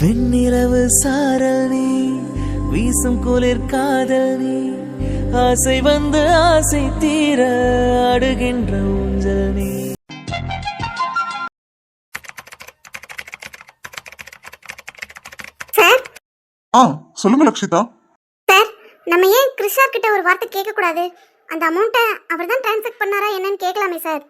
வெண்ணிலவு சாரல் நீ வீசும் குளிர் காதல் நீ ஆசை வந்து ஆசை தீர அடுகின்ற ஊஞ்சல் நீ. சார்? ஆ சொல்லுங்க லக்ஷிதா. சார் நம்ம ஏன் கிருஷா கிட்ட ஒரு வார்த்தை கேட்க கூடாது அந்த அமௌண்ட்டை அவர் தான் டிரான்ஸ்ஃபர் பண்ணாரா என்னன்னு கேட்கலாமே சார்.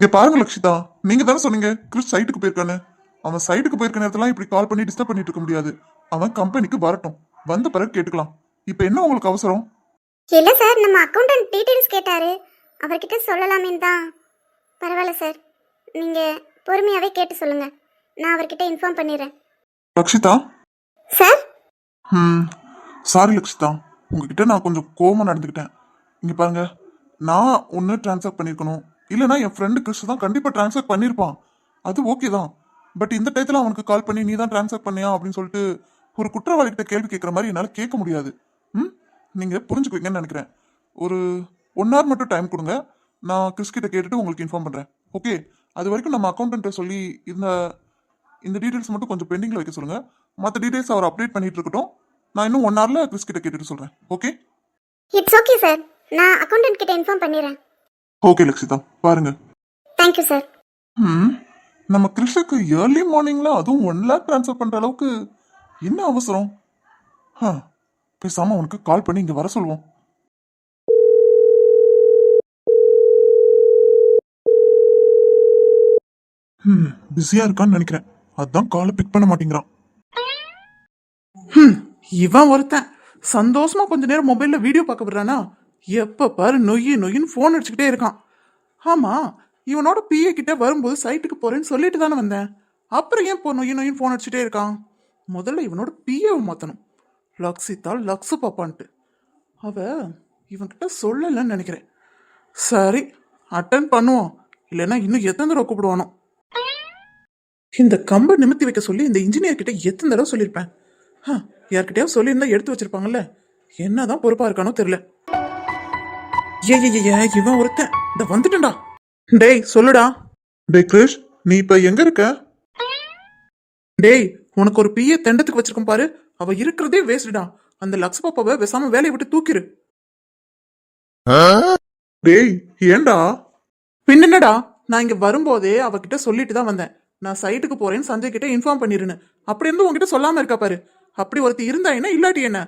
இங்க பாருங்க லக்ஷிதா நீங்க தானே சொன்னீங்க கிறிஸ் சைட்டுக்கு போயிருக்கானு அவன் சைட்டுக்கு போயிருக்க நேரத்துல இப்படி கால் பண்ணி டிஸ்டர்ப் பண்ணிட்டு இருக்க முடியாது. அவன் கம்பெனிக்கு வரட்டும். வந்த பிறகு கேட்டுக்கலாம். இப்போ என்ன உங்களுக்கு அவசரம்? இல்ல சார் நம்ம அக்கௌண்டன்ட் டீடைல்ஸ் கேட்டாரு. அவர்கிட்ட சொல்லலாமேன்னு தான். பரவாயில்ல சார். நீங்க பொறுமையாவே கேட்டு சொல்லுங்க. நான் அவர்கிட்ட இன்ஃபார்ம் பண்ணிடுறேன். லக்ஷிதா? சார்? ம். சாரி லக்ஷிதா. உங்ககிட்ட நான் கொஞ்சம் கோவமா நடந்துக்கிட்டேன். இங்க பாருங்க. நான் ஒன்று ட்ரான்ஸ்ஃபர் பண்ணியிருக்கணும் இல்லைனா என் ஃப்ரெண்டு கிறிஸ் தான் கண்டிப்பாக ட்ரான்ஸ்ஃபர் பண்ணியிருப்பான் அது ஓகே தான். பட் இந்த டயத்தில் அவனுக்கு கால் பண்ணி நீ தான் ட்ரான்ஸ்ஃபர் பண்ணியா? அப்படின்னு சொல்லிட்டு ஒரு குற்றவாளிகிட்ட கேள்வி கேட்குற மாதிரி என்னால் கேட்க முடியாது. ம்? நீங்கள் புரிஞ்சுக்குவீங்கன்னு நினைக்கிறேன். ஒரு ஒன் ஹவர் மட்டும் டைம் கொடுங்க. நான் கிறிஸ் கிட்ட கேட்டுட்டு உங்களுக்கு இன்ஃபார்ம் பண்ணுறேன் ஓகே அது வரைக்கும் நம்ம அக்கௌண்டன்ட்டை சொல்லி இந்த இந்த டீடைல்ஸ் மட்டும் கொஞ்சம் பெண்டிங்கில் வைக்க சொல்லுங்க. மற்ற டீடைல்ஸ் அவர் அப்டேட் பண்ணிட்டு இருக்கட்டும். நான் இன்னும் ஒன் ஹவரில் கிறிஸ் கிட்ட கேட்டுட்டு சொல்கிறேன் ஓகே இட்ஸ் ஓகே சார் நான் அக்கௌண்டன்ட் கிட்ட இன்ஃபார்ம் பண்ணிடுறேன். ஓகே லக்ஷிதா. பாருங்க. தேங்க்யூ சார் ம்? நம்ம கிருஷ்ணுக்கு ஏர்லி மார்னிங்ல அதுவும் ஒன் லேக் ட்ரான்ஸ்ஃபர் பண்ற அளவுக்கு என்ன அவசரம்? ஹ, பேசாம அவனுக்கு கால் பண்ணி இங்க வர சொல்லுவோம் ம் பிஸியா இருக்கான்னு நினைக்கிறேன். அதான் காலை பிக் பண்ண மாட்டேங்கிறான். இவன் ஒருத்தன். சந்தோஷமா கொஞ்ச நேரம் மொபைல்ல வீடியோ பார்க்க விடுறானா? எப்ப பாரு நொய்யு நொய்யின்னு ஃபோன் அடிச்சுக்கிட்டே இருக்கான். ஆமா இவனோட பிஏ கிட்ட வரும்போது சைட்டுக்கு போறேன்னு சொல்லிட்டு தானே வந்தேன். அப்புறம் ஏன் இப்போ இன்னும் நொய்யின்னு ஃபோன் அடிச்சுட்டே இருக்கான்? முதல்ல இவனோட பிஏவை மாத்தணும். லக்ஸித்தால் லக்ஸு பாப்பான்ட்டு. அவ இவன்கிட்ட சொல்லலைன்னு நினைக்கிறேன். சரி அட்டன் பண்ணுவோம். இல்லைன்னா இன்னும் எத்தனை தடவை கூப்பிடுவானோ? இந்த கம்பை நிமித்தி வைக்க சொல்லி இந்த இன்ஜினியர் கிட்ட எத்தனை தடவை சொல்லியிருப்பேன்? ஆ யார்கிட்டயாவது சொல்லியிருந்தா எடுத்து வச்சிருப்பாங்கல்ல? என்னதான் பொறுப்பா இருக்கானோ தெரியல. ஏ ஏ, ஏ, ஏ, இவன் ஒருத்தன். இந்த வந்துட்டேன்டா. டேய் சொல்லுடா. டே கிரிஷ் நீ இப்ப எங்க இருக்க? டேய் உனக்கு ஒரு பிஏ தெண்டத்துக்கு வச்சிருக்கோம் பாரு. அவ இருக்கிறதே வேஸ்டுடா அந்த லக்ஸ் பாப்பாவை பேசாம வேலையை விட்டு தூக்கிரு. டேய் ஏன்டா? பின்னடா நான் இங்க வரும்போதே அவகிட்ட சொல்லிட்டு தான் வந்தேன். நான் சைட்டுக்கு போறேன்னு சஞ்சய் கிட்ட இன்ஃபார்ம் பண்ணிருன்னு. அப்படி இருந்து உன்கிட்ட சொல்லாம இருக்கா பாரு. அப்படி ஒருத்தி இருந்தா என்ன இல்லாட்டி என்ன?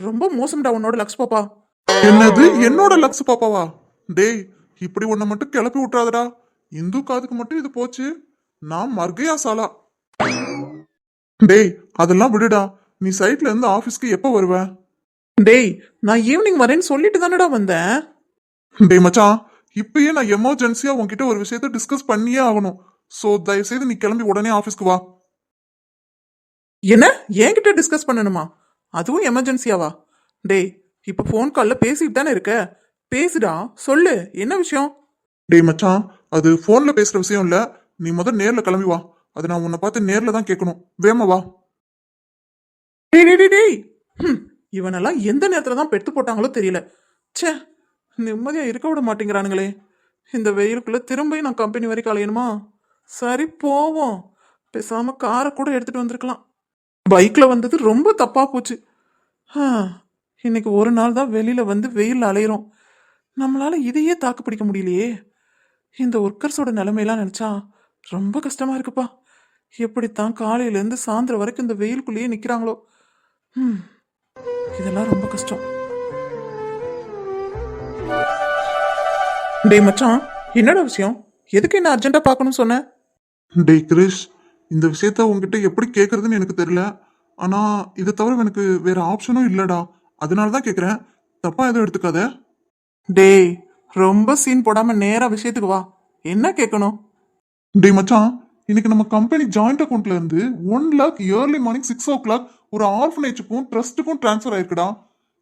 ரொம்ப மோசம்டா உன்னோட லக்ஸ் பாப்பா. என்னது? என்னோட லக்ஸ் பாப்பாவா? டேய் இப்படி உன்னை மட்டும் கிளப்பி விட்டுறாதடா. இந்து காதுக்கு மட்டும் இது போச்சு. நான் மர்கையா சாலா. டேய் அதெல்லாம் விடுடா. நீ சைட்ல இருந்து ஆபீஸ்க்கு எப்ப வருவ? டேய் நான் ஈவினிங் வரேன்னு சொல்லிட்டு தானடா வந்தேன். டேய் மச்சான் இப்பயே நான் எமர்ஜென்சியா உன்கிட்ட ஒரு விஷயத்த டிஸ்கஸ் பண்ணியே ஆகணும். சோ தயவு செய்து நீ கிளம்பி உடனே ஆபீஸ்க்கு வா. என்ன? என்கிட்ட டிஸ்கஸ் பண்ணணுமா? அதுவும் எமர்ஜென்சியாவா டேய் இப்ப ஃபோன் கால்ல பேசிட்டு தானே இருக்க? பேசுடா சொல்லு என்ன விஷயம்? டேய் மச்சான் அது போன்ல பேசுற விஷயம் இல்ல. நீ முதல்ல நேர்ல கிளம்பி வா. அதை நான் உன்னை பார்த்து நேர்ல தான் கேட்கணும். வேமா வா. டேய் டேய், டேய் இவனெல்லாம் எந்த நேரத்துல தான் பெத்து போட்டாங்களோ தெரியல. ச்சே நிம்மதியா இருக்க விட மாட்டேங்கிறானுங்களே. இந்த வெயிலுக்குள்ள திரும்பியும் நான் கம்பெனி வரைக்கும் அலையணுமா? சரி போவோம். பேசாம காரை கூட எடுத்துட்டு வந்திருக்கலாம். பைக்ல வந்தது ரொம்ப தப்பா போச்சு. இன்னைக்கு ஒரு நாள் தான் வெளியில வந்து வெயில் அலையிறோம். நம்மளால இதையே தாக்கு பிடிக்க முடியலையே. இந்த ஒர்க்கர்ஸோட நிலைமையெல்லாம் நினைச்சா ரொம்ப கஷ்டமா இருக்குப்பா. எப்படித்தான் காலையிலேருந்து சாயந்தரம் வரைக்கும் இந்த வெயிலுக்குள்ளேயே நிற்கிறாங்களோ ம் இதெல்லாம் ரொம்ப கஷ்டம். டேய் மச்சான் என்னடா விஷயம்? எதுக்கு என்ன அர்ஜென்ட்டாக பார்க்கணும்னு சொன்ன? டேய் கிரிஷ் இந்த விஷயத்த உங்ககிட்ட எப்படி கேட்குறதுன்னு எனக்கு தெரியல. ஆனா இதை தவிர எனக்கு வேற ஆப்ஷனும் இல்லடா. அதனால தான் கேட்குறேன் தப்பா எதுவும் எடுத்துக்காத. டேய் ரொம்ப சீன் போடாம நேரா விஷயத்துக்கு வா. என்ன கேட்கணும் டேய் மச்சான் இன்னைக்கு நம்ம கம்பெனி ஜாயிண்ட் அக்கௌண்ட்ல இருந்து one lakh early morning six o'clock ஒரு ஆர்ஃபனேஜுக்கும் ட்ரஸ்ட்டுக்கும் ட்ரான்ஸ்ஃபர் ஆயிருக்குடா.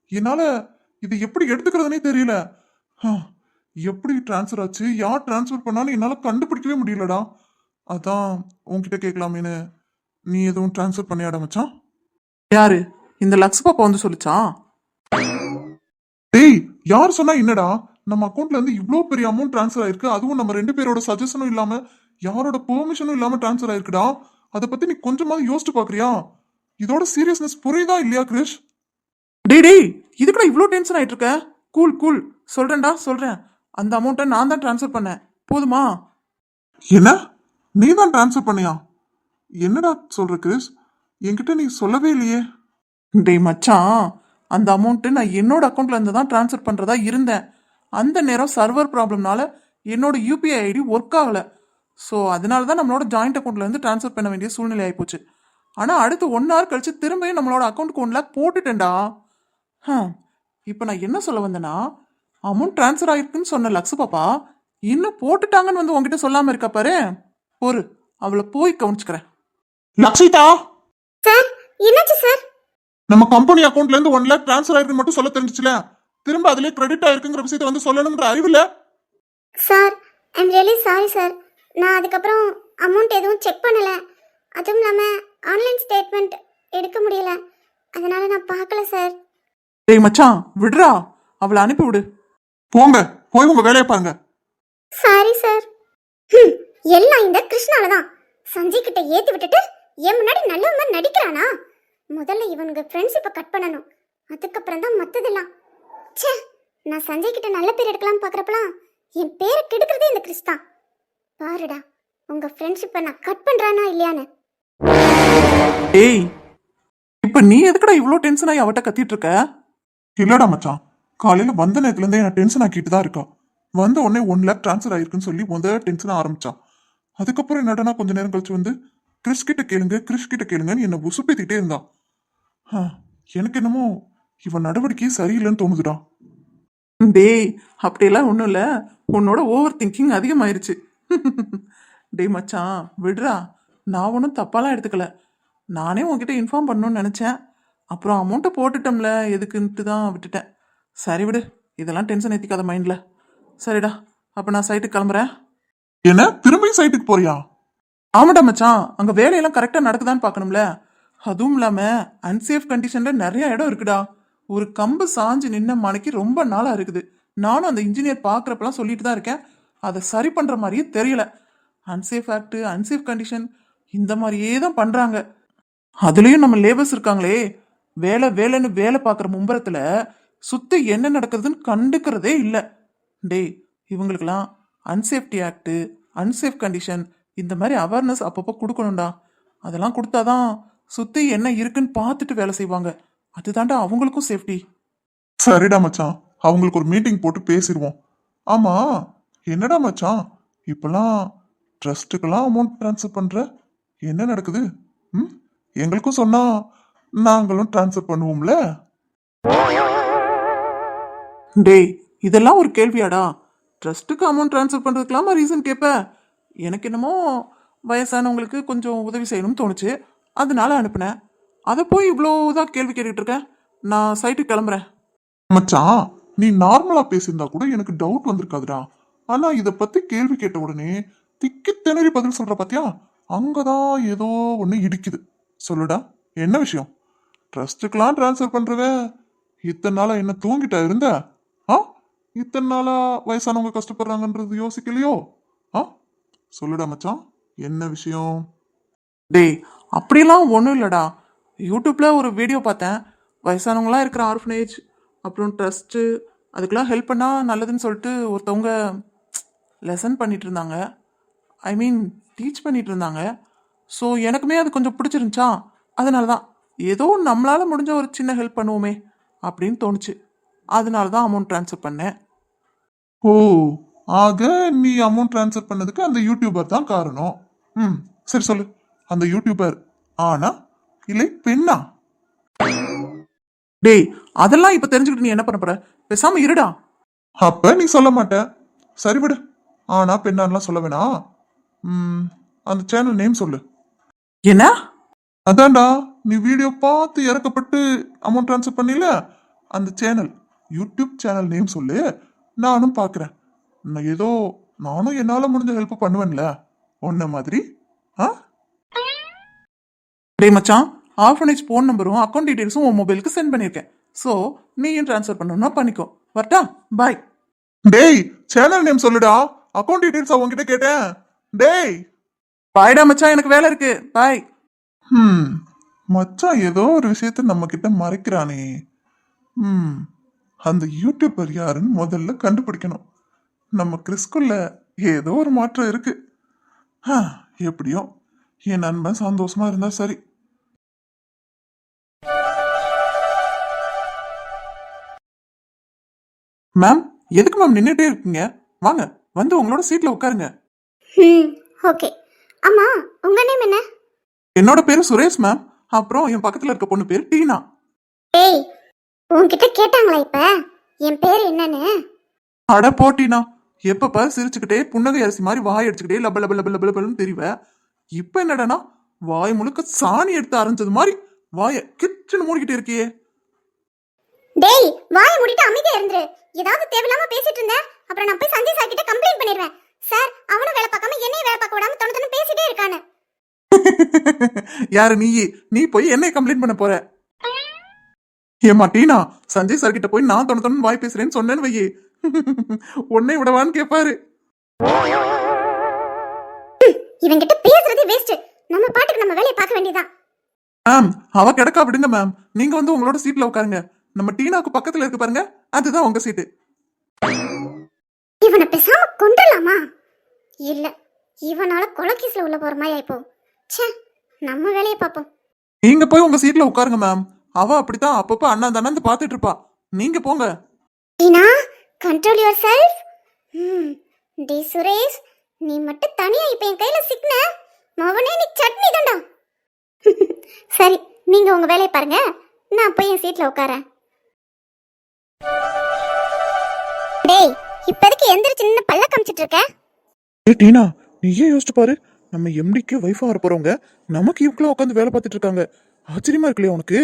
என்னால இது எப்படி எடுத்துக்கிறதுனே தெரியல. எப்படி ட்ரான்ஸ்ஃபர் ஆச்சு? யார் ட்ரான்ஸ்ஃபர் பண்ணாலும் என்னால கண்டுபிடிக்கவே முடியலடா. அதான் உன்கிட்ட கேட்கலாமேன்னு. நீ எதுவும் ட்ரான்ஸ்ஃபர் பண்ணியாடா மச்சான்? யாரு? இந்த லக்ஸ் பாப்பா வந்து சொல்லுச்சா? டேய் யார் சொன்னா என்னடா? நம்ம அக்கௌண்ட்ல இருந்து இவ்ளோ பெரிய அமௌண்ட் ட்ரான்ஸ்ஃபர் ஆயிருக்கு. அதுவும் நம்ம ரெண்டு பேரோட சஜஷனும் இல்லாம யாரோட பெர்மிஷனும் இல்லாம ட்ரான்ஸ்ஃபர் ஆயிருக்குடா? அதை பத்தி நீ கொஞ்சமாவது யோசிச்சு பாக்குறியா? இதோட சீரியஸ்னஸ் புரியுதா இல்லையா கிரிஷ்? டேய் டேய் இதுக்குடா இவ்வளோ டென்ஷன் ஆயிட்டு இருக்க கூல் கூல் சொல்றேன்டா சொல்றேன். அந்த அமௌண்ட்டை நான் தான் ட்ரான்ஸ்ஃபர் பண்ணேன். போதுமா? என்ன? நீ தான் ட்ரான்ஸ்ஃபர் பண்ணியா? என்னடா சொல்ற கிரிஷ்? என்கிட்ட நீ சொல்லவே இல்லையே. டேய் மச்சான். அந்த அமௌண்ட்டு நான் என்னோட அக்கௌண்ட்ல இருந்து தான் ட்ரான்ஸ்ஃபர் பண்றதா இருந்தேன். அந்த நேரம் சர்வர் ப்ராப்ளம்னால என்னோட யூபிஐ ஐடி ஒர்க் ஆகல. ஸோ அதனால தான் நம்மளோட ஜாயிண்ட் அக்கௌண்ட்ல இருந்து ட்ரான்ஸ்ஃபர் பண்ண வேண்டிய சூழ்நிலை ஆயிப்போச்சு. ஆனால் அடுத்து ஒன் ஹவர் கழிச்சு திரும்பியும் நம்மளோட அக்கௌண்ட்டுக்கு ஒன் லேக் போட்டுட்டேன்டா. இப்போ நான் என்ன சொல்ல வந்தேன்னா அமௌண்ட் ட்ரான்ஸ்ஃபர் ஆயிருக்குன்னு சொன்ன லக்ஸு பாப்பா இன்னும் போட்டுட்டாங்கன்னு வந்து உன்கிட்ட சொல்லாம இருக்கா பாரு. பொறு அவளை போய் கவனிச்சுக்கிறேன். லக்ஷிதா சார் என்னாச்சு சார்? நம்ம கம்பெனி அக்கௌண்ட்ல இருந்து ஒன் லேக் ட்ரான்ஸ்ஃபர் ஆயிருக்கு மட்டும் சொல்ல தெரிஞ்சுச்சுல? திரும்ப அதுலயே கிரெடிட் ஆயிருக்குங்கிற விஷயத்த வந்து சொல்லணுங்கிற அறிவு இல்ல? Sir I'm really sorry sir நான் அதுக்கப்புறம் அமௌண்ட் எதுவும் செக் பண்ணல. அதுவும் இல்லாமல் ஆன்லைன் ஸ்டேட்மெண்ட் எடுக்க முடியல. அதனால நான் பார்க்கல சார் டேய் மச்சான் விடுறா. அவளை அனுப்பி விடு. போங்க. போய் உங்க வேலையை பாருங்க. சாரி சார் ஹம், எல்லாம் இந்த கிருஷ்ணால தான். சஞ்சய் கிட்ட ஏத்தி விட்டுட்டு என் முன்னாடி நல்லவன் நடிக்கிறானா? முதல்ல இவனுங்க ஃப்ரெண்ட்ஷிப்பை கட் பண்ணணும். அதுக்கப்புறம் தான் மற்றதெல்லாம் ச்சே நான் சஞ்சய் கிட்ட நல்ல பேர் எடுக்கலாம் பார்க்குறப்பலாம் என் பேரை கெடுக்கிறதே இந்த கிறிஸ் தான். பாருடா உங்க ஃப்ரெண்ட்ஷிப்பை நான் கட் பண்றானா இல்லையான்னு. ஏய் இப்போ நீ எதுக்குடா இவ்வளோ டென்ஷன் ஆகி அவட்ட கத்திட்டு இருக்க? இல்லடா மச்சான் காலையில வந்த நேரத்துலேருந்தே இருந்தே என்ன டென்ஷன் ஆக்கிட்டு தான் இருக்கா. வந்த உடனே ஒன் லேக் ட்ரான்ஸ்ஃபர் ஆயிருக்குன்னு சொல்லி முதல்ல டென்ஷன் ஆரம்பிச்சான். அதுக்கப்புறம் என்னடனா கொஞ்ச நேரம் கழிச்சு வந்து கிறிஸ் கிட்ட கேளுங்க கிறிஸ் கிட்ட கேளுங்கன்னு என்னை உசுப்பேத்திட்டே இருந்தான். எனக்கு என்னமோ இவன் நடவடிக்கை சரியில்லைன்னு தோணுதுடா. டேய் அப்படியெல்லாம் ஒன்றும் இல்லை. உன்னோட ஓவர் திங்கிங் அதிகமாயிருச்சு. டேய் மச்சான் விடுறா. நான் ஒன்றும் தப்பாலாம் எடுத்துக்கல. நானே உன்கிட்ட இன்ஃபார்ம் பண்ணணும்னு நினச்சேன். அப்புறம் அமௌண்ட்டை போட்டுட்டோம்ல எதுக்குன்ட்டு தான் விட்டுட்டேன். சரி விடு இதெல்லாம் டென்ஷன் ஏற்றிக்காத மைண்டில் சரிடா அப்போ நான் சைட்டுக்கு கிளம்புறேன். என்ன திரும்பி சைட்டுக்கு போறியா? ஆமாடா மச்சான். அங்கே வேலையெல்லாம் கரெக்டாக நடக்குதான்னு பார்க்கணும்ல. அதுவும் இல்லாமல் அன்சேஃப் கண்டிஷனில் நிறைய இடம் இருக்குடா. ஒரு கம்பு சாஞ்சு நின்ன மனைக்கு ரொம்ப நாளாக இருக்குது. நானும் அந்த இன்ஜினியர் பார்க்குறப்பெல்லாம் சொல்லிட்டு தான் இருக்கேன். அதை சரி பண்ணுற மாதிரியே தெரியல. அன்சேஃப் ஆக்ட் அன்சேஃப் கண்டிஷன் இந்த மாதிரியே தான் பண்ணுறாங்க அதுலேயும் நம்ம லேபர்ஸ் இருக்காங்களே. வேலை வேலைன்னு வேலை பார்க்குற மும்பரத்துல சுற்றி என்ன நடக்குதுன்னு கண்டுக்கிறதே இல்லை. டேய் இவங்களுக்கெல்லாம் அன்சேஃப்டி ஆக்ட்டு அன்சேஃப் கண்டிஷன் இந்த மாதிரி அவேர்னஸ் அப்பப்போ கொடுக்கணும்டா. அதெல்லாம் கொடுத்தாதான் சுற்றி என்ன இருக்குன்னு பார்த்துட்டு வேலை செய்வாங்க. அதுதான்டா அவங்களுக்கும் சேஃப்டி சரிடா மச்சான். அவங்களுக்கு ஒரு மீட்டிங் போட்டு பேசிடுவோம். ஆமா என்னடா மச்சான்? இப்பெல்லாம் ட்ரஸ்ட்டுக்கெல்லாம் அமௌண்ட் ட்ரான்ஸ்ஃபர் பண்ற? என்ன நடக்குது? ம்? எங்களுக்கும் சொன்னா நாங்களும் ட்ரான்ஸ்ஃபர் பண்ணுவோம்ல? டேய் இதெல்லாம் ஒரு கேள்வியாடா. ட்ரஸ்ட்டுக்கு அமௌண்ட் ட்ரான்ஸ்ஃபர் பண்ணுறதுக்கெல்லாமா ரீசன் கேட்ப எனக்கு என்னமோ வயசானவங்களுக்கு கொஞ்சம் உதவி செய்யணும்னு தோணுச்சு. அதனால அனுப்புனேன் அதை போய் இவ்வளோ இதாக கேள்வி கேட்டுக்கிட்டு இருக்கேன் நான் சைட்டுக்கு கிளம்புறேன். மச்சான் நீ நார்மலா பேசியிருந்தா கூட எனக்கு டவுட் வந்திருக்காதுடா. ஆனா இதை பத்தி கேள்வி கேட்ட உடனே திக்கி திணறி பதில் சொல்ற பாத்தியா? அங்கதான் ஏதோ ஒண்ணு இடிக்குது. சொல்லுடா என்ன விஷயம்? ட்ரஸ்ட்டுக்கெலாம் ட்ரான்ஸ்ஃபர் பண்றவ இத்தனை நாளா என்ன தூங்கிட்டா இருந்த? ஆ? இத்தனை நாளா வயசானவங்க கஷ்டப்படுறாங்கன்றது யோசிக்கலையோ? ஆ? சொல்லுடா மச்சான் என்ன விஷயம்? டேய் அப்படிலாம் ஒன்றும் இல்லைடா. யூடியூப்பில் ஒரு வீடியோ பார்த்தேன். வயசானவங்களாம் இருக்கிற ஆர்ஃபனேஜ் அப்புறம் ட்ரஸ்ட்டு அதுக்கெலாம் ஹெல்ப் பண்ணால் நல்லதுன்னு சொல்லிட்டு ஒருத்தவங்க லெசன் பண்ணிட்டு இருந்தாங்க ஐ மீன் டீச் பண்ணிட்டு இருந்தாங்க ஸோ எனக்குமே அது கொஞ்சம் பிடிச்சிருந்துச்சா? அதனால தான் ஏதோ நம்மளால் முடிஞ்ச ஒரு சின்ன ஹெல்ப் பண்ணுவோமே அப்படின்னு தோணுச்சு. அதனால தான் அமௌண்ட் ட்ரான்ஸ்ஃபர் பண்ணேன். ஓ ஆக நீ அமௌண்ட் ட்ரான்ஸ்ஃபர் பண்ணதுக்கு அந்த யூடியூபர் தான் காரணம். ம் சரி சொல்லு. அந்த யூடியூபர் ஆனா இல்லை பெண்ணா? டேய் அதெல்லாம் இப்போ தெரிஞ்சுக்கிட்டு நீ என்ன பண்ண போற? பேசாமல் இருடா. அப்ப நீ சொல்ல மாட்ட. சரி விடு. ஆனா பெண்ணான்லாம் சொல்ல வேணாம். ம், அந்த சேனல் நேம் சொல்லு. என்ன? அதான்டா நீ வீடியோ பார்த்து இறக்கப்பட்டு அமௌண்ட் ட்ரான்ஸ்ஃபர் பண்ணில? அந்த சேனல் யூடியூப் சேனல் நேம் சொல்லு. நானும் பார்க்குறேன் நான் ஏதோ நானும் என்னால் முடிஞ்ச ஹெல்ப் பண்ணுவேன்ல. உன்ன மாதிரி. ஆ? டேய் மச்சான் ஆர்ஃபனேஜ் ஃபோன் நம்பரும் அக்கௌண்ட் டீடைல்ஸும் உன் மொபைலுக்கு சென்ட் பண்ணியிருக்கேன். ஸோ நீயும் ட்ரான்ஸ்ஃபர் பண்ணணும்னா பண்ணிக்கோ. வரட்டா? பாய் டேய் சேனல் நேம் சொல்லுடா. அக்கௌண்ட் டீடைல்ஸ் அவங்ககிட்ட கேட்டேன். டேய். பாய்டா மச்சான் எனக்கு வேலை இருக்கு. பாய் ம் மச்சான் ஏதோ ஒரு விஷயத்த நம்ம கிட்ட மறைக்கிறானே. ம் அந்த யூடியூபர் யாருன்னு முதல்ல கண்டுபிடிக்கணும். நம்ம கிறிஸ்குள்ள ஏதோ ஒரு மாற்றம் இருக்கு. ஆ, எப்படியோ. என் நண்பன் சந்தோஷமா இருந்தா சரி. மேம் எதுக்கு மேம் நின்றுட்டே இருக்கீங்க? வாங்க வந்து உங்களோட சீட்ல உட்காருங்க. ம் ஓகே. அம்மா உங்க நேம் என்ன? என்னோட பேரு சுரேஷ் மேம் அப்புறம் என் பக்கத்துல இருக்க பொண்ணு பேரு டீனா. ஏய் உன்கிட்ட கேட்டாங்களா இப்ப? என் பேர் என்னன்னு? அட போட்டினா எப்ப பாரு சிரிச்சுக்கிட்டே புன்னகை அரிசி மாதிரி வாய் அடிச்சுக்கிட்டே லப லப லப லப லபன்னு தெரிவ. இப்ப என்னடானா? வாய் முழுக்க சாணி எடுத்து அரைஞ்சது மாதிரி வாய கிச்சன் மூடிக்கிட்டு இருக்கியே. டேய் வாயை மூடிட்டு அமைதியா இருந்துரு. ஏதாவது தேவையில்லாம பேசிட்டு இருந்த. அப்புறம் நான் போய் சஞ்சய் சார் கிட்ட கம்ப்ளைண்ட் பண்ணிடுவேன். சார் அவனும் வேலை பார்க்காம என்னையும் வேலை பார்க்க விடாம தொண தொண பேசிட்டே இருக்கானு யாரு நீ? நீ போய் என்னை கம்ப்ளைண்ட் பண்ண போற? ஏமா டீனா? சஞ்சய் சார் கிட்ட போய் நான் தொண தொண்ணு வாய் பேசுறேன்னு சொன்னேன்னு வையே. உன்னை விடவான்னு கேட்பாரு இவன்கிட்ட பேசுறதே வேஸ்ட் நம்ம பாட்டுக்கு நம்ம வேலையை பார்க்க வேண்டியதான் மேம் அவ கிடக்கா விடுங்க மேம் நீங்க வந்து உங்களோட சீட்ல உட்காருங்க. நம்ம டீனாக்கு பக்கத்துல இருக்கு பாருங்க அதுதான் உங்க சீட்டு இவனை பேசாம கொண்டுலாமா இல்ல இவனால கொலக்கீஸ்ல உள்ள போற மாதிரி ஆயிப்போ. ச்சே நம்ம வேலையை பார்ப்போம். நீங்க போய் உங்க சீட்ல உட்காருங்க மேம் அவ அப்படித்தான் அப்பப்ப அண்ணா தானந்து பாத்துட்டு இருப்பா. நீங்க போங்க. டீனா கண்ட்ரோல் யுவர் செல்ஃப் ம் டி சுரேஷ். நீ மட்டும் தனியா இப்ப என் கையில சிக்ன மவனே நீ சட்னி தாண்டா. சரி நீங்க உங்க வேலையை பாருங்க. நான் போய் என் சீட்ல உட்காரேன். டேய் இப்போதைக்கு எந்திரிச்சு நின்று பல்ல காமிச்சிட்டு இருக்க? ஏ டீனா நீயே யோசிச்சு பாரு? நம்ம எம்டிக்கு வைஃபா வர போறவங்க நமக்கு இவக்குள்ள உட்காந்து வேலை பார்த்துட்டு இருக்காங்க. ஆச்சரியமா இருக்குல்லையா உனக்கு?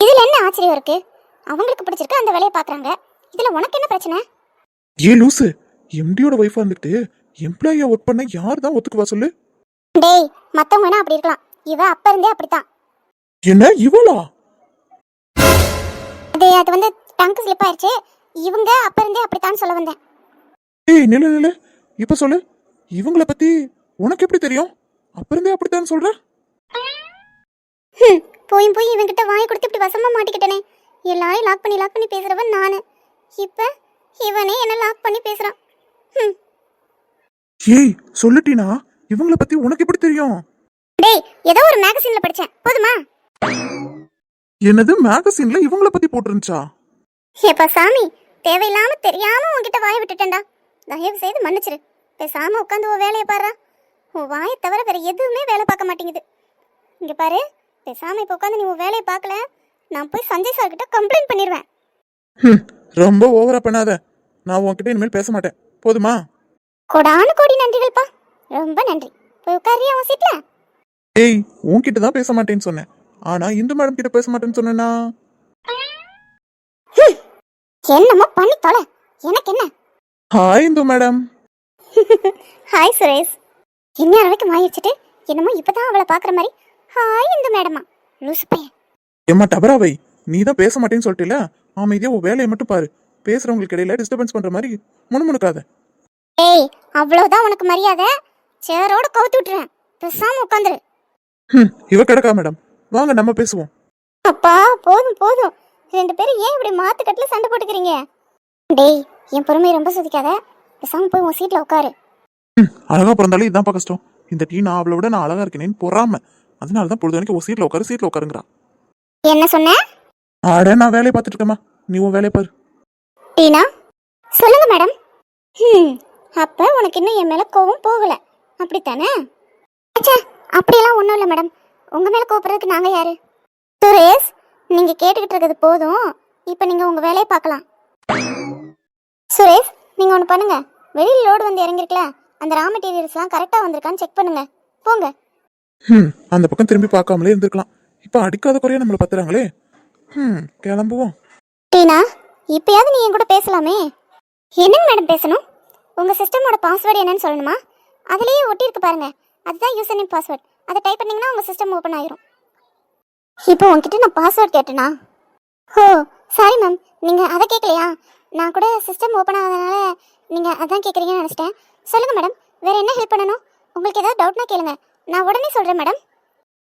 இதுல என்ன ஆச்சரியம் இருக்கு? அவங்களுக்கு பிடிச்சிருக்கு அந்த வேலையை பாக்குறாங்க. இதுல உனக்கு என்ன பிரச்சனை? ஏ லூசு எம்டியோட வைஃபா வந்துட்டு எம்ப்ளாயியா ஒர்க் பண்ண யார் தான் ஒத்துக்குவா சொல்லு? டேய் மத்தவங்க அப்படி இருக்கலாம். இவ அப்ப இருந்தே அப்படித்தான். என்ன இவளா? அது அது வந்து டங்கு ஸ்லிப் ஆயிருச்சு. இவங்க அப்ப இருந்தே அப்படித்தான் சொல்ல வந்தேன். ஏய் நில்லு நில்லு. இப்ப சொல்லு. இவங்கள பத்தி உனக்கு எப்படி தெரியும்? அப்பிருந்தே அப்படித்தான் சொல்ற? ஹம், போயும் போய் இவன்கிட்ட வாய் கொடுத்து இப்படி வசமா மாட்டிக்கிட்டனே. எல்லாரையும் லாக் பண்ணி லாக் பண்ணி பேசுறவன் நானு. இப்ப இவனே என்ன லாக் பண்ணி பேசுறான். ஹம். ஏய் சொல்லு டீனா இவங்கள பத்தி உனக்கு எப்படி தெரியும்? டேய் ஏதோ ஒரு மேகசின்ல படிச்சேன். போதுமா? என்னது மேகசின்ல இவங்கள பத்தி போட்டிருந்துச்சா? ஏப்பா சாமி தேவையில்லாம தெரியாம உன்கிட்ட வாயை விட்டுட்டேன்டா. தயவு செய்து மன்னிச்சிரு. பேசாம உட்காந்து உன் வேலையை பாரு. உன் வாயை தவிர வேற எதுவுமே வேலை பார்க்க மாட்டேங்குது. இங்க பாரு பேசாம இப்ப உட்காந்து நீ உன் வேலையை பார்க்கல. நான் போய் சஞ்சய் சார் கிட்ட கம்ப்ளைண்ட் பண்ணிடுவேன் ரொம்ப ஓவரா பண்ணாத. நான் உன்கிட்ட இனிமேல் பேச மாட்டேன். போதுமா? கொடானு கோடி நன்றிகள்ப்பா. ரொம்ப நன்றி. போய் உட்காரியா உன் சீட்ல ஏய் உன்கிட்ட தான் பேச மாட்டேன்னு சொன்னேன். ஆனா இந்து மேடம் கிட்ட பேச மாட்டேன்னு சொன்னேனா? என்னமோ பண்ணி தொலை. எனக்கு என்ன? Hi Indhu madam hi Suresh. இன்னும் வரைக்கும் வாய் வச்சுட்டு என்னமோ இப்பதான் அவளை பாக்குற மாதிரி. ஹாய் இந்த மேடமா லூசு பையன். ஏம்மா டபராவை நீ தான் பேச மாட்டேன்னு சொல்லிட்டல அமைதியா உன் வேலையை மட்டும் பாரு. பேசுறவங்களுக்கு இடையில டிஸ்டர்பன்ஸ் பண்ற மாதிரி முணுமுணுக்காத. ஏய் அவ்வளவுதான் உனக்கு மரியாதை. சேரோட கவுத்து விட்டுறேன். பேசாம உட்காந்துரு. ஹம், இவ கிடக்கா மேடம்? வாங்க நம்ம பேசுவோம். அப்பா போதும் போதும். ரெண்டு பேரும் ஏன் இப்படி மாத்துக்கட்டுல சண்டை போட்டுக்கிறீங்க? டேய் என் பொறுமையை ரொம்ப சுதிக்காத. பேசாம போய் உன் சீட்ல உட்காரு. ஹம், அழகா பிறந்தாலே இதான்ப்பா கஷ்டம். இந்த டீ நான் அவளை விட நான் அழகா இருக்கேனேன்னு பொறாம. அதனால தான் பொழுது வரைக்கும் ஒரு சீட்ல உட்காரு சீட்ல உட்காருங்கிறா. என்ன சொன்ன? ஆட நான் வேலையை பார்த்துட்டு இருக்கேம்மா. நீ உன் வேலையை பாரு. டீனா? சொல்லுங்க மேடம். ம் அப்ப உனக்கு இன்னும் என் மேல கோவம் போகல. அப்படித்தானே? அச்சா அப்படியெல்லாம் ஒன்றும் இல்லை மேடம். உங்க மேல கோபப்படுறதுக்கு நாங்க யாரு? சுரேஷ் நீங்க கேட்டுக்கிட்டு இருக்கிறது போதும். இப்போ நீங்க உங்க வேலையை பார்க்கலாம். சுரேஷ் நீங்க ஒன்று பண்ணுங்க. வெளியில் லோடு வந்து இறங்கிருக்கல அந்த ரா மெட்டீரியல்ஸ்லாம் கரெக்டாக வந்திருக்கான்னு செக் பண்ணுங்க. போங்க. ஹம், அந்த பக்கம் திரும்பி பார்க்காமலே இருந்திருக்கலாம். இப்ப அடிக்காத குறையா நம்மள பத்துறாங்களே. ம் கிளம்புவோம். டீனா இப்பயாவது நீ என் கூட பேசலாமே? என்னங்க மேடம் பேசணும்? உங்கள் சிஸ்டமோட பாஸ்வேர்டு என்னன்னு சொல்லணுமா? அதுலேயே ஒட்டியிருக்கு பாருங்க. அதுதான் யூசர் நேம் பாஸ்வேர்ட் அதை டைப் பண்ணிங்கன்னா உங்கள் சிஸ்டம் ஓப்பன் ஆயிரும். இப்போ உங்ககிட்ட நான் பாஸ்வேர்ட் கேட்டேனா? ஓ சாரி மேம் நீங்கள் அதை கேட்கலையா நான் கூட சிஸ்டம் ஓப்பன் ஆகாதனால நீங்கள் அதான் கேட்குறீங்கன்னு நினச்சிட்டேன். சொல்லுங்கள் மேடம் வேறு என்ன ஹெல்ப் பண்ணணும்? உங்களுக்கு ஏதாவது டவுட்னா கேளுங்க. நான் உடனே சொல்கிறேன் மேடம்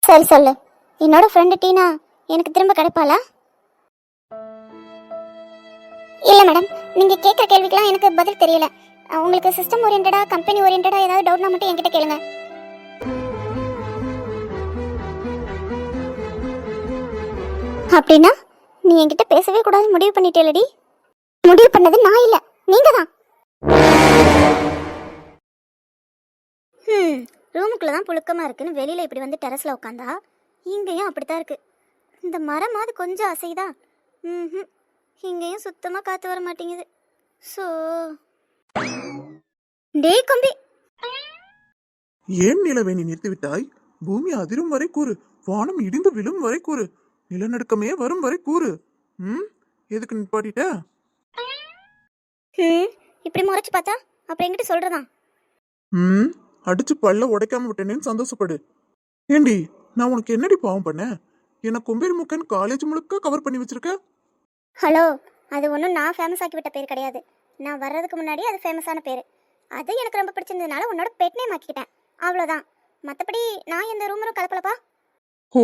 சரி சொல்லு. என்னோட ஃப்ரெண்டு டீனா எனக்கு திரும்ப கிடைப்பாளா? இல்லை மேடம் நீங்கள் கேட்குற கேள்விக்கெல்லாம் எனக்கு பதில் தெரியல. உங்களுக்கு சிஸ்டம் ஓரியன்டா கம்பெனி ஓரியன்டா ஏதாவது டவுட்னா மட்டும் என்கிட்ட கேளுங்க. அப்படின்னா நீ என்கிட்ட பேசவே கூடாது முடிவு பண்ணிட்டேலடி. முடிவு பண்ணது நான் இல்ல நீங்க தான் ம் ரூமுக்குள்ள தான் புழுக்கமா இருக்குன்னு வெளியில இப்படி வந்து டெரஸ்ல உட்காந்தா இங்கேயும் அப்படித்தான் இருக்கு. இந்த மரமாவது கொஞ்சம் அசைதா ம் இங்கேயும் சுத்தமா காத்து வர மாட்டேங்குது. ஸோ டேய் கம்பி. ஏன் நிலவை நீ நிறுத்தி விட்டாய் பூமி அதிரும் வரை கூறு. வானம் இடிந்து விழும் வரை கூறு. நிலநடுக்கமே வரும் வரை கூறு. ம்? எதுக்கு நிப்பாட்டிட்ட? ம் இப்படி முறைச்சு பார்த்தா அப்புறம் என்கிட்ட சொல்றதான். ம்? அடிச்சு பல்ல உடைக்காம விட்டேனேன்னு சந்தோஷப்படு. ஏண்டி நான் உனக்கு என்னடி பாவம் பண்ணேன் என்ன கொம்பேரி முக்கன் காலேஜ் முழுக்க கவர் பண்ணி வச்சிருக்க? ஹலோ அது ஒன்றும் நான் ஃபேமஸ் ஆக்கி விட்ட பேர் கிடையாது. நான் வர்றதுக்கு முன்னாடி அது ஃபேமஸான பேர். அது எனக்கு ரொம்ப பிடிச்சிருந்ததுனால உன்னோட பெட் நேம் ஆக்கிக்கிட்டேன். அவ்வளோதான் மற்றபடி நான் எந்த ரூமரும் கலப்பலப்பா? ஓ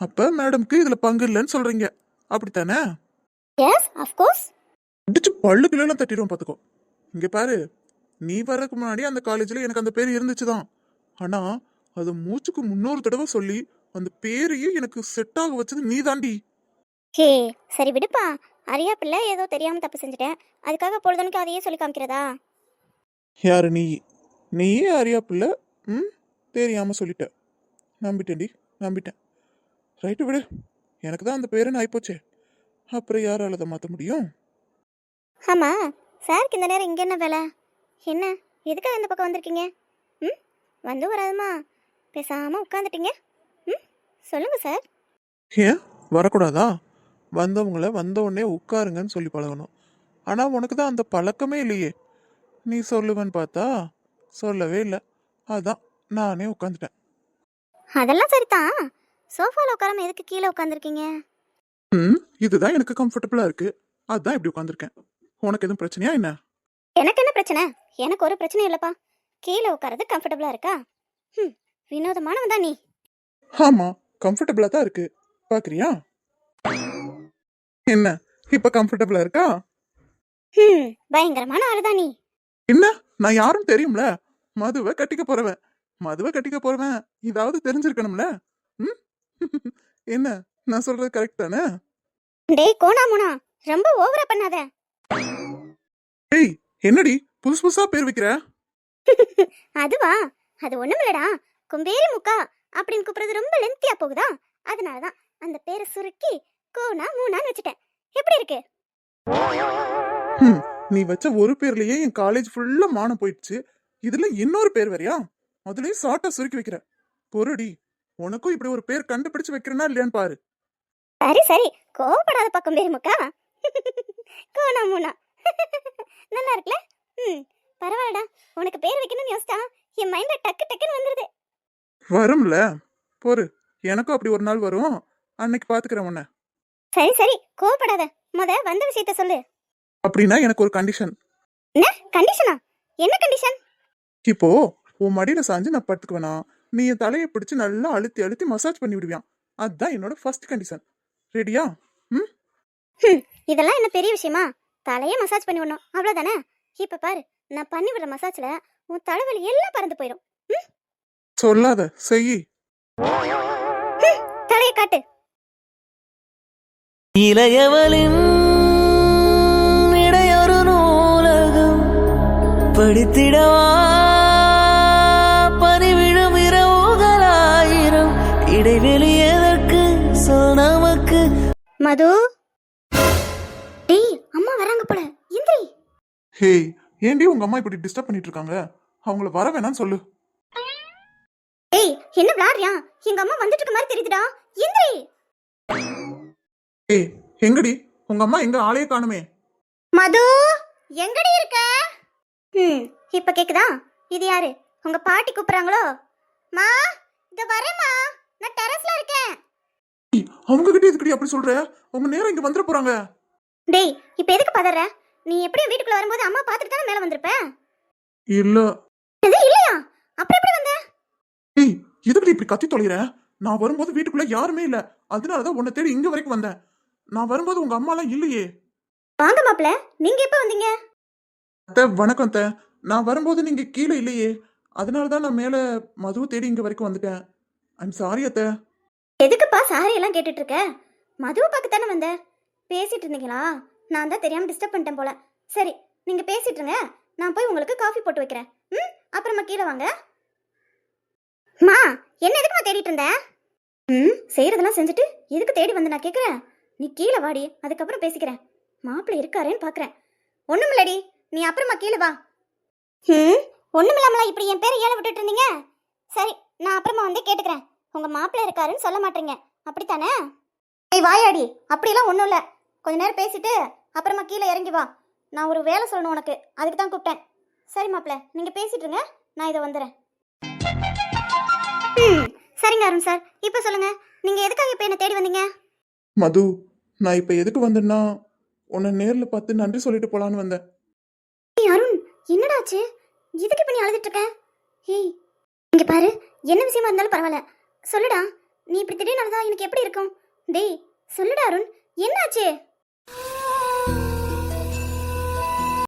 அப்ப மேடம்க்கு இதுல பங்கு இல்லைன்னு சொல்றீங்க. அப்படித்தானே? எஸ் அஃப்கோர்ஸ் அடிச்சு பல்லு கிலோலாம் தட்டிடுவோம் பார்த்துக்கோ இங்க பாரு நீ வர்றதுக்கு முன்னாடி அந்த காலேஜ்ல எனக்கு அந்த பேர் இருந்துச்சு தான் ஆனா அது மூச்சுக்கு முன்னொரு தடவை சொல்லி அந்த பேரையே எனக்கு செட் ஆக வச்சது நீ தாண்டி ஹே சரி விடுப்பா. அரியா பிள்ளை ஏதோ தெரியாமல் தப்பு செஞ்சுட்டேன். அதுக்காக பொழுதுனுக்கு அதையே சொல்லி காமிக்கிறதா? யாரு நீ? நீயே அறியா பிள்ளை ம்? தெரியாம சொல்லிட்ட. நம்பிட்டேன்டி நம்பிட்டேன். ரைட்டு விடு. எனக்கு தான் அந்த பேருன்னு ஆயிப்போச்சே. அப்புறம் யாரால அதை மாற்ற முடியும்? ஆமாம் சாருக்கு இந்த நேரம் இங்கே என்ன வேலை? என்ன? எதுக்காக இந்த பக்கம் வந்திருக்கீங்க? ம்? வந்து வராதுமா? பேசாமல் உட்காந்துட்டீங்க ம்? சொல்லுங்கள் சார். ஏன்? வரக்கூடாதா? வந்தவங்கள வந்த உடனே உட்காருங்கன்னு சொல்லி பழகணும். ஆனால் உனக்கு தான் அந்த பழக்கமே இல்லையே. நீ சொல்லுவேன்னு பார்த்தா சொல்லவே இல்லை. அதான் நானே உட்காந்துட்டேன் அதெல்லாம் சரிதான். சோஃபாவில் உட்காராம எதுக்கு கீழே உட்காந்துருக்கீங்க ம் இதுதான் எனக்கு கம்ஃபர்டபுளாக இருக்கு. அதான் இப்படி உட்காந்துருக்கேன் உனக்கு எதுவும் பிரச்சனையா என்ன? எனக்கு என்ன பிரச்சனை? எனக்கு ஒரு பிரச்சனையும் இல்லைப்பா. கீழே உட்காரது கம்ஃபர்டபுளாக இருக்கா? ம் வினோதமானவன் தான் நீ. ஆமாம் கம்ஃபர்டபுளாக தான் இருக்கு. பார்க்குறியா என்ன இப்போ கம்ஃபர்டபுளாக இருக்கா? ம் பயங்கரமான ஆளு தான் நீ. என்ன? நான் யாரும் தெரியும்ல? மதுவை கட்டிக்க போறவன். மதுவை கட்டிக்க போறவன். இதாவது தெரிஞ்சிருக்கணும்ல? ம்? என்ன? நான் சொல்றது கரெக்ட் தானே? டேய் கோணா முனா ரொம்ப ஓவரா பண்ணாத. ஏய் என்னடி? புதுசு புதுசா பேர் வைக்கிற? அதுவா? அது ஒண்ணுமில்லடா. கும்பேரி முக்கா அப்படின்னு கூப்பிடுறது ரொம்ப லென்த்தியா போகுதா? அதனால தான் அந்த பேரை சுருக்கி கோனா மூணான்னு வச்சுட்டேன். எப்படி இருக்கு? நீ வச்ச ஒரு பேர்லயே என் காலேஜ் ஃபுல்லா மானம் போயிடுச்சு. இதுல இன்னொரு பேர் வேறயா? முதலே சாட்டா சுருக்கி வைக்கிற. பொருடி உனக்கும் இப்படி ஒரு பேர் கண்டுபிடிச்சு வைக்கிறேனா இல்லையான்னு பாரு. சரி சரி. கோவப்படாத பக்கம் பேரு முக்கா. கோனா மூணா. நல்லா இருக்குல்ல? ம் பரவாயில்லடா. உனக்கு பேர் வைக்கணும்னு யோசிச்சா என் மைண்ட்ல டக்கு டக்குன்னு வந்துருது. வரும்ல? பொறு எனக்கும் அப்படி ஒரு நாள் வரும். அன்னைக்கு பாத்துக்கிறேன் உன்னை. சரி சரி. கோவப்படாத. முத வந்த விஷயத்த சொல்லு. அப்படின்னா எனக்கு ஒரு கண்டிஷன் என்ன? கண்டிஷனா என்ன கண்டிஷன் இப்போ உன் மடியில சாஞ்சு நான் படுத்துக்குவேனா? நீ என் தலையை பிடிச்சு நல்லா அழுத்தி அழுத்தி மசாஜ் பண்ணி விடுவியான் அதுதான் என்னோட ஃபர்ஸ்ட் கண்டிஷன் ரெடியா ம்? இதெல்லாம் என்ன பெரிய விஷயமா? தலையே மசாஜ் பண்ணி விடணும். அவ்வளவுதானே? இப்ப பாரு நான் பண்ணி விடுற மசாஜ்ல உன் தலைவலி எல்லாம் பறந்து போயிடும். ம்? சொல்லாத. செய். தலையை காட்டு. இளையவளின் படித்திடவா பனிவிழும் இரவுகளாயிரம் இடைவெளி எதற்கு? சொல் நமக்கு மது? டேய் அம்மா வராங்க போல. இந்திரி! ஹே ஏண்டி உங்க அம்மா இப்படி டிஸ்டர்ப் பண்ணிட்டு இருக்காங்க அவங்கள வர வேணாம்னு சொல்லு. டேய் என்ன விளாடுறியா? எங்க அம்மா வந்துட்டு இருக்க மாதிரி தெரியுதுடா. இந்திரி! ஏய் எங்கடி? உங்க அம்மா எங்க ஆளையே காணுமே? மது எங்கடி இருக்க? ம். இப்ப கேக்குதா? இது யாரு? உங்க பாட்டி கூப்பிடுறாங்களோ? மா இத வரேம்மா நான் டெரஸ்ல இருக்கேன். அவங்க கிட்ட இதுக்கடி அப்படி சொல்ற? உங்க நேரம் இங்க வந்துட போறாங்க. டேய் இப்ப எதுக்கு பதற? நீ எப்படியும் வீட்டுக்குள்ள வரும்போது அம்மா பாத்துட்டு தானே மேல வந்திருப்ப? இல்ல. இது இல்லையா? அப்புறம் எப்படி வந்த? ஏய் எதுக்கடி இப்படி கத்தி தொலைகிற நான் வரும்போது வீட்டுக்குள்ள யாருமே இல்ல. அதனாலதான் உன்னை தேடி இங்க வரைக்கும் வந்தேன். நான் வரும்போது உங்க அம்மாலாம் இல்லையே. வாங்க மாப்பிள்ள நீங்க எப்ப வந்தீங்க? அத்தை வணக்கம் அத்தை. நான் வரும்போது நீங்க கீழே இல்லையே. அதனாலதான் நான் மேலே மதுவை தேடி இங்க வரைக்கும் வந்துட்டேன். ஐம் சாரி அத்தை. எதுக்குப்பா சாரி எல்லாம் கேட்டுட்டு இருக்க மதுவை பார்க்க தானே வந்த? பேசிட்டு இருந்தீங்களா? நான் தான் தெரியாம டிஸ்டர்ப் பண்ணிட்டேன் போல. சரி நீங்க பேசிட்டு இருங்க. நான் போய் உங்களுக்கு காஃபி போட்டு வைக்கிறேன். ம்? அப்புறமா கீழே வாங்க. மா என்ன எதுக்குமா தேடிட்டு இருந்த? ம் செய்யறதெல்லாம் செஞ்சுட்டு எதுக்கு தேடி வந்து நான் கேட்குறேன் நீ கீழே வாடி அதுக்கப்புறம் பேசிக்கிறேன். மாப்பிள்ளை இருக்காரேன்னு பார்க்குறேன் ஒண்ணுமில்லடி. நீ அப்புறமா கீழே வா. ம் ஒண்ணுமில்லாமலா இப்படி என் பேரை ஏழை விட்டுட்டு இருந்தீங்க? சரி நான் அப்புறமா வந்து கேட்டுக்கிறேன். உங்க மாப்பிள்ளை இருக்காருன்னு சொல்ல மாட்டீங்க. அப்படித்தானே? ஏய் வாயாடி. அப்படிலாம் ஒன்றும் இல்லை. கொஞ்ச நேரம் பேசிட்டு அப்புறமா கீழே இறங்கி வா. நான் ஒரு வேலை சொல்லணும் உனக்கு. அதுக்கு தான் கூப்பிட்டேன். சரி மாப்பிள்ள. நீங்கள் பேசிட்டு இருங்க. நான் இதை வந்துடுறேன் ம். சரிங்க அருண் சார். இப்போ சொல்லுங்க. நீங்கள் எதுக்காக இப்போ என்ன தேடி வந்தீங்க? மது நான் இப்ப எதுக்கு வந்தேன்னா உன்னை நேர்ல பார்த்து நன்றி சொல்லிட்டு போலான்னு வந்தேன். என்னாச்சு? எதுக்கு இப்போ நீ அழுதுட்டு இருக்க? ஏய் இங்க பாரு என்ன விஷயமா இருந்தாலும் பரவாயில்ல. சொல்லுடா நீ இப்படி திடீர்னு அழுதா எனக்கு எப்படி இருக்கும்? டேய் சொல்லுடா அருண் என்னாச்சு?